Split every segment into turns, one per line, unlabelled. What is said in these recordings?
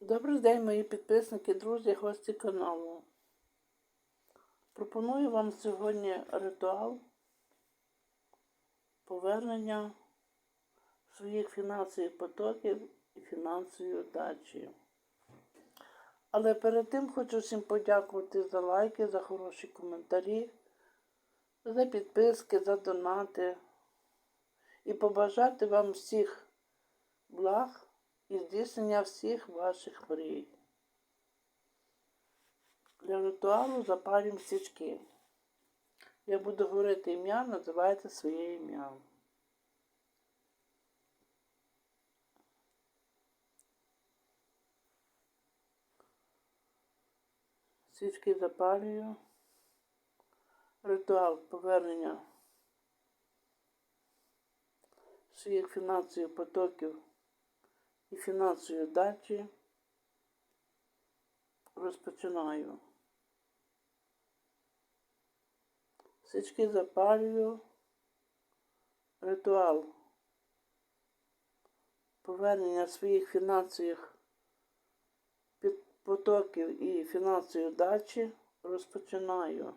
Добрий день, мої підписники, друзі, гості каналу. Пропоную вам сьогодні ритуал повернення своїх фінансових потоків і фінансової удачі. Але перед тим хочу всім подякувати за лайки, за хороші коментарі, за підписки, за донати і побажати вам всіх благ і здійснення всіх ваших мрій. Для ритуалу запалюємо свічки. Я буду говорити ім'я, називайте своє ім'я. Свічки запалюю. Ритуал повернення своїх фінансових потоків і фінансової дачі розпочинаю. Свічки запалюю. Ритуал повернення своїх фінансових потоків і фінансової дачі розпочинаю.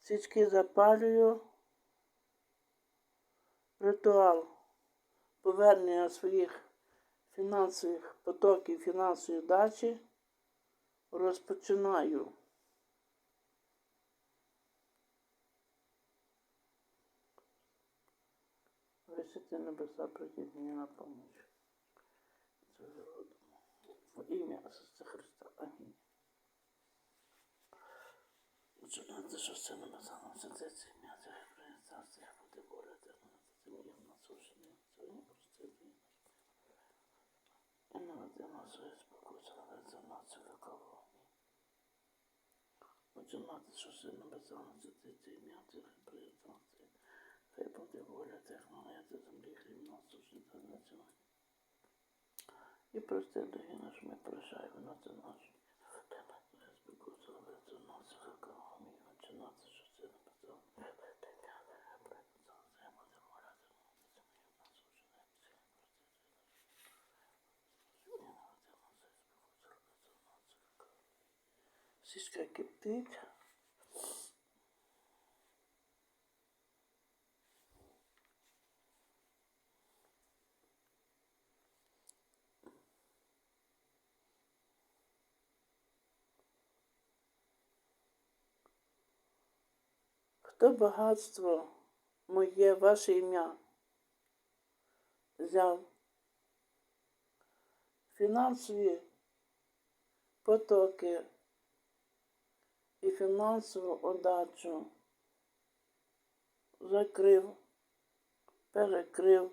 Свічки запалюю. Ритуал повернення своїх фінансових потоків фінансової дачі розпочинаю. Висити небеса, прийдіть мені на помощь. Во ім'я Ісуса Христа. Амінь. Починати, що все небеса нам святе це ім'я, це Христа, це буде воля, це на землі в нас уже не сьогодні простити. І наведи нас своє спокуса, наведи нас Хочу мати, що небеса нам святе це ім'я, це хай буде воля, це землі хліб нас уже не сьогодні. І прости, дорогі наш, ми прощаємо на це наш. Тебе, Господи, славиться нас, веково. Амінь. Починати, що все небеса. Сіська кипить. Хто багатство моє, ваше ім'я взяв? Фінансові потоки фінансову удачу закрив, перекрив.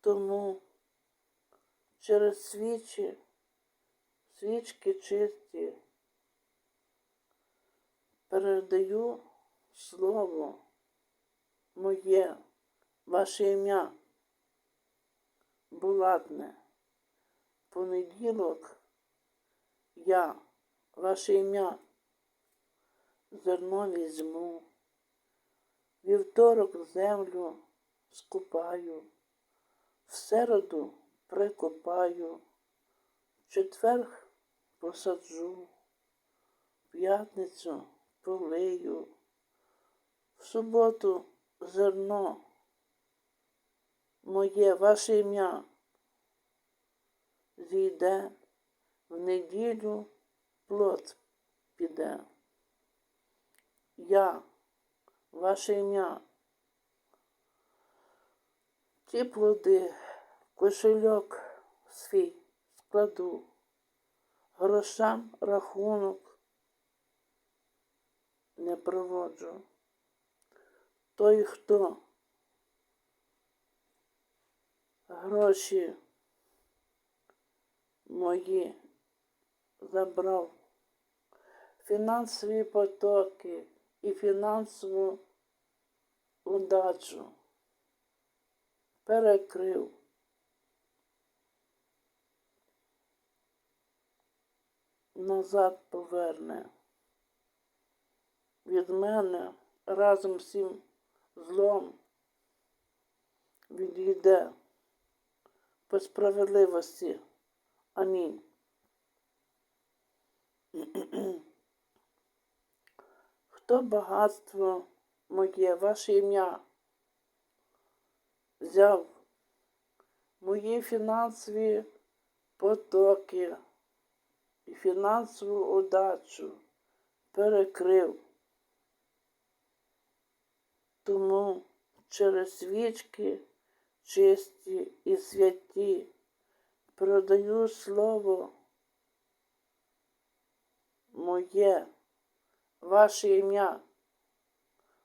Тому через свічі, свічки чисті передаю слово моє, ваше ім'я, булатне. Понеділок я, ваше ім'я, зерно візьму, вівторок землю скупаю, в середу прикопаю, в четверг посаджу, в п'ятницю полию, в суботу зерно моє, ваше ім'я. Зійде, в неділю плод піде. Я, ваше ім'я, ті плоди кошельок свій складу, грошам рахунок не проводжу. Той, хто гроші мої забрав, фінансові потоки і фінансову удачу перекрив. Назад поверне від мене разом з цим злом відійде по справедливості. Амінь. Хто багатство моє, ваше ім'я взяв мої фінансові потоки і фінансову удачу перекрив. Тому через свічки чисті і святі продаю слово моє, ваше ім'я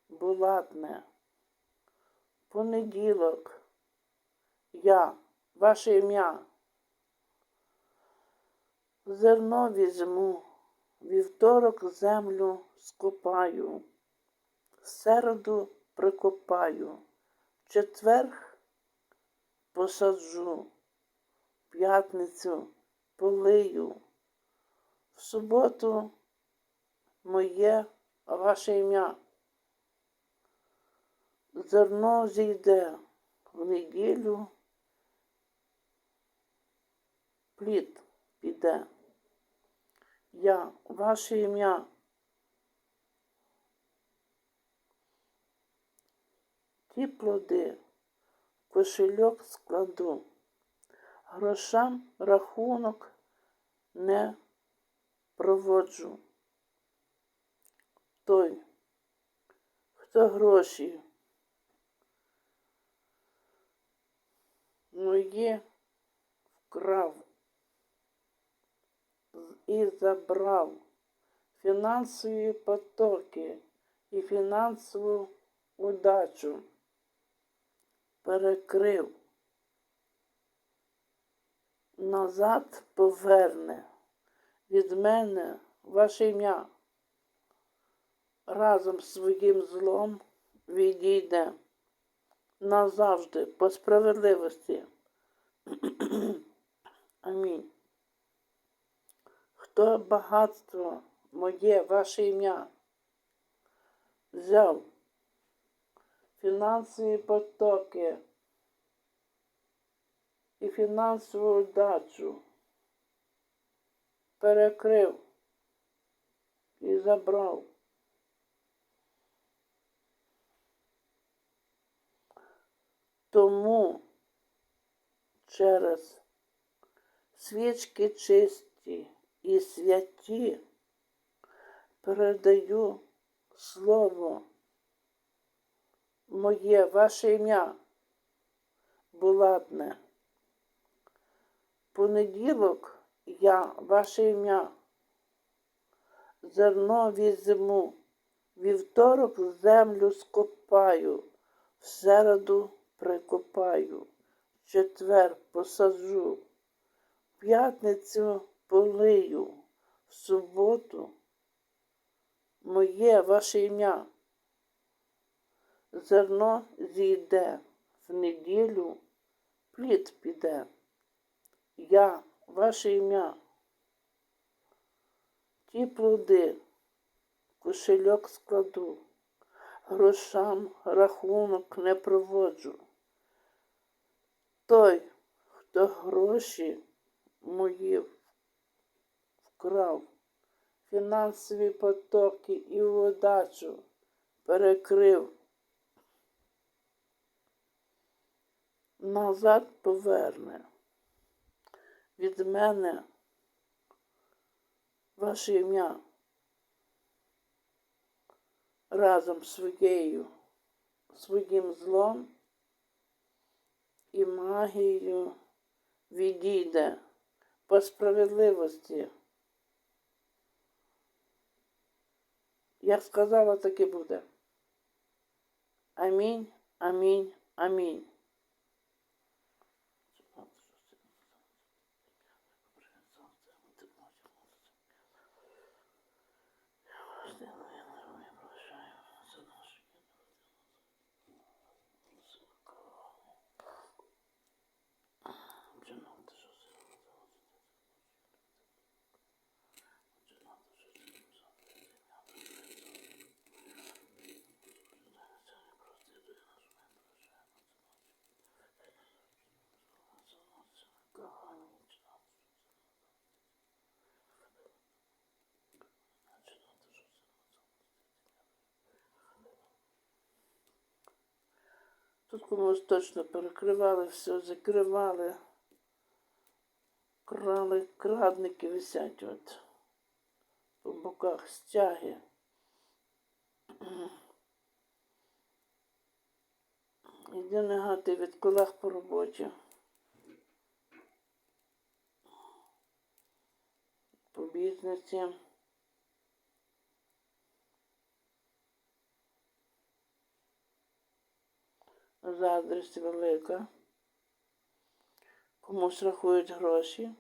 булатне. Понеділок. Я, ваше ім'я. Зерно візьму, вівторок землю скопаю, середу прикопаю, четверг посаджу, п'ятницю полию, в суботу моє ваше ім'я. Зерно зійде в неділю, плід піде. Я, ваше ім'я. Ті плоди кошельок складу, грошам рахунок не проводжу. Той, хто гроші мої вкрав і забрав фінансові потоки і фінансову удачу, перекрив, назад поверне від мене ваше ім'я. Разом з своїм злом відійде назавжди по справедливості. Амінь. Хто багатство моє, ваше ім'я взяв фінансові потоки і фінансову удачу перекрив і забрав. Тому через свічки чисті і святі передаю слово моє, ваше ім'я булатне. Понеділок я, ваше ім'я, зерно візьму, вівторок землю скопаю, в середу прикопаю, четвер посаджу, п'ятницю полию, в суботу моє ваше ім'я. Зерно зійде в неділю, плід піде. Я, ваше ім'я. Ті плоди, кошельок складу, грошам рахунок не проводжу. Той, хто гроші мої вкрав, фінансові потоки і удачу перекрив. Назад поверне від мене ваше ім'я разом своєю, своїм злом і магією відійде по справедливості. Як сказала, так і буде. Амінь, амінь, амінь. Тут комусь точно перекривали все, закривали. Крали, крадники висять от по боках стяги. Іде негатив від колег по роботі. По бізнесі. Заздрість велика. Комусь рахують гроші.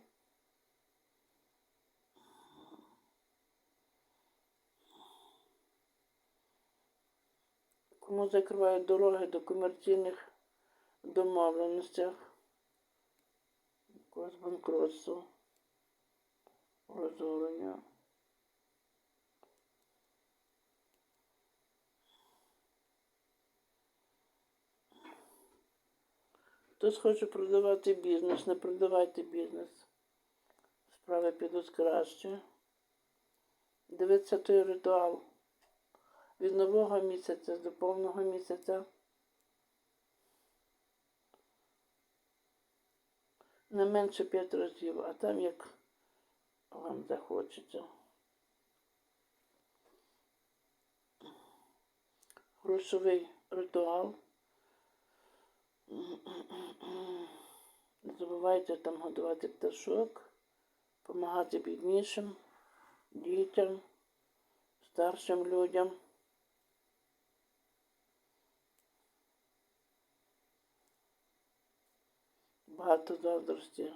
Кому закривають дороги до комерційних домовленостях. Якогось банкротства. Розорення. Хтось хоче продавати бізнес, не продавайте бізнес. Справи підуть краще. Дивіться той ритуал. Від нового місяця до повного місяця. Не менше п'ять разів, а там як вам захочеться. Грошовий ритуал. Не забувайте там годувати пташок, допомагати біднішим, дітям, старшим людям. Багато заздрості.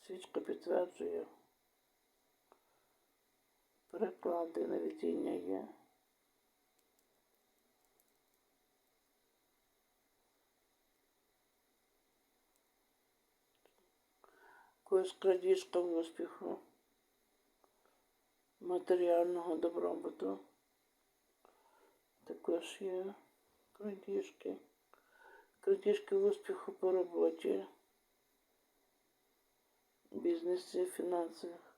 Свічка підтверджує. Переклади на видіння є. Когось крадіжка в успіху, матеріального добробуту. Також є крадіжки. Крадіжки успіху по роботі, бізнесі, фінансових,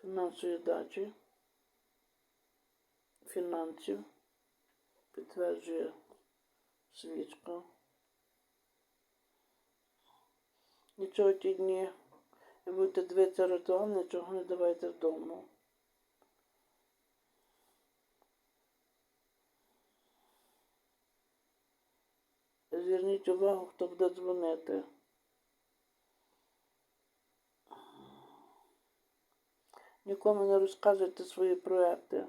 фінансової дачі, фінансів, підтверджує свічка. Нічого ті дні, і будете дивитися ритуал, нічого не давайте вдома. Зверніть увагу, хто буде дзвонити. Нікому не розказуйте свої проекти.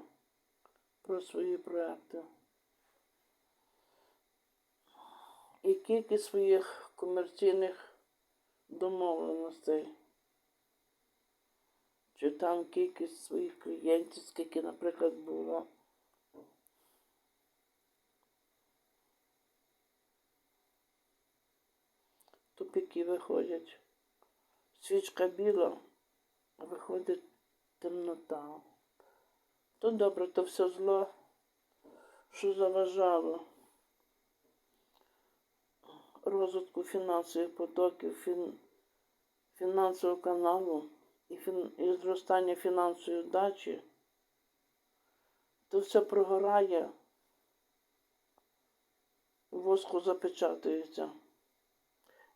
Про свої проекти. І кількість своїх комерційних домовленостей. Чи там кількість своїх клієнтів, скільки, наприклад, було. Тупики виходять. Свічка біла, а виходить темнота. То добре, то все зло, що заважало розвитку фінансових потоків, фін... фінансового каналу і, фін... і зростання фінансової дачі, то все прогорає, воску запечатується.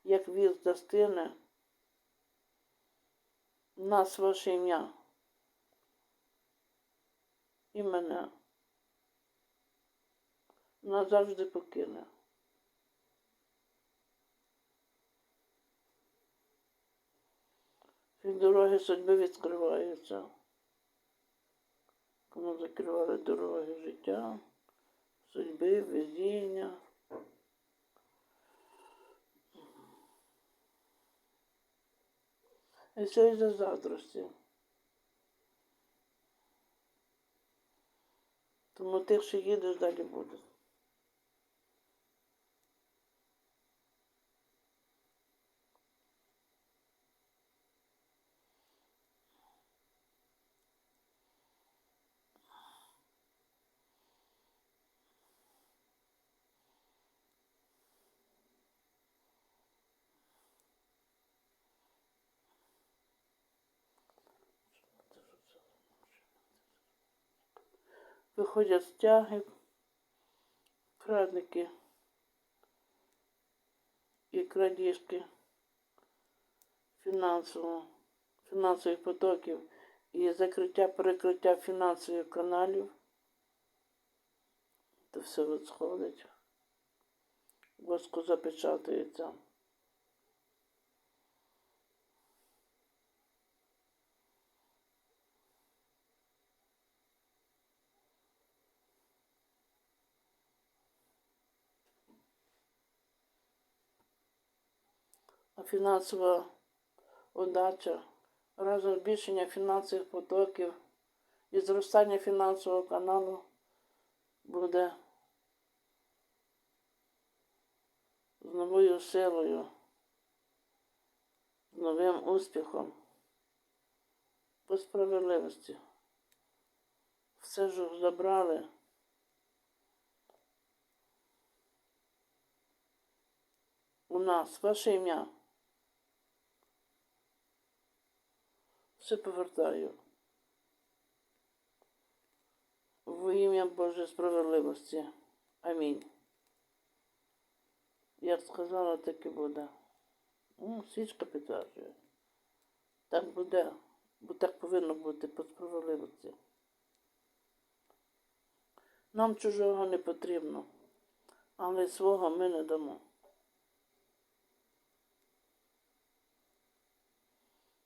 Як віз застине, нас ваше ім'я і мене назавжди покине. Дороги судьби відкриваються. Кому закривали дороги життя, судьби, везіння. І все із-за заздрості. Тому тих, що їдеш, далі буде. Виходять стяги, крадники і крадіжки фінансових потоків і закриття, перекриття фінансових каналів. Це все відсходить. Воску запечатується. Фінансова удача, разом збільшення фінансових потоків і зростання фінансового каналу буде з новою силою, з новим успіхом, по справедливості. Все ж забрали. У нас ваше ім'я. Все повертаю. В ім'я Божої справедливості. Амінь. Я сказала, так і буде. Ну, свічка підтверджує. Так буде, бо так повинно бути по справедливості. Нам чужого не потрібно, але свого ми не дамо.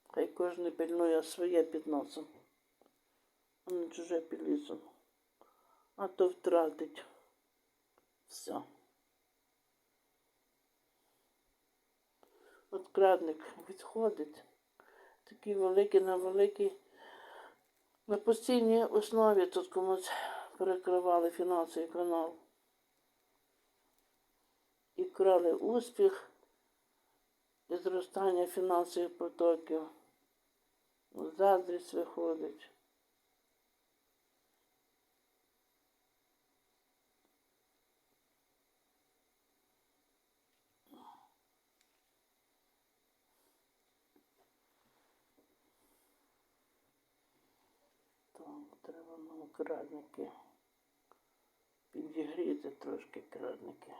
Хай кожен пильнує своє під носом, а не чуже під лісом. А то втратить все. От крадник відходить, такий великий на великий. На постійній основі тут комусь перекривали фінансовий канал. І крали успіх і зростання фінансових потоків. Заздрість виходить. Треба нам крадники. Підігріти трошки крадники.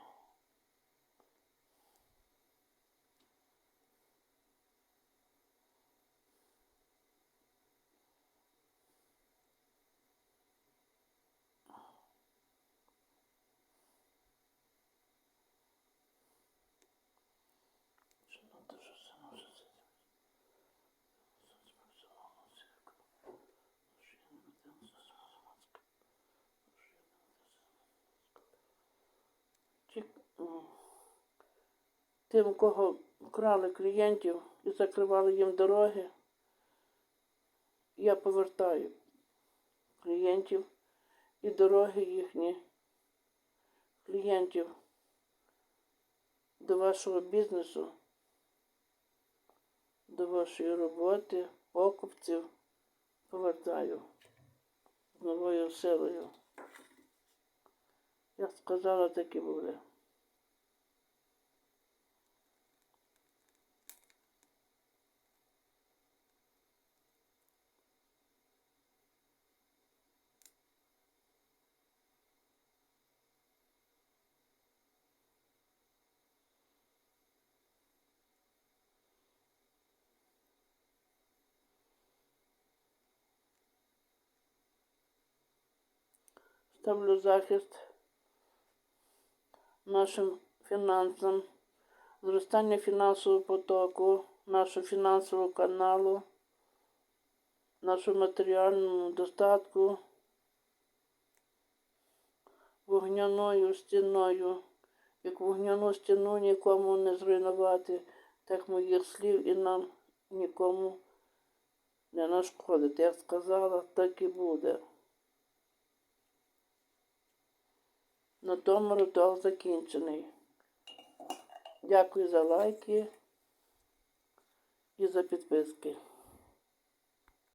Що надо, що це може це? Ті, м, Тим, у кого крали клієнтів і закривали їм дороги, я повертаю клієнтів і дороги їхні клієнтів до вашого бізнесу, до вашої роботи, покупців повертаю з новою силою. Я сказала, так і Ставлю захист нашим фінансам, зростання фінансового потоку, нашого фінансового каналу, нашому матеріальному достатку, вогняною стіною. Як вогняну стіну нікому не зруйнувати, так моїх слів і нам нікому не нашкодити. Я сказала, так і буде. На тому ритуал закінчений. Дякую за лайки і за підписки.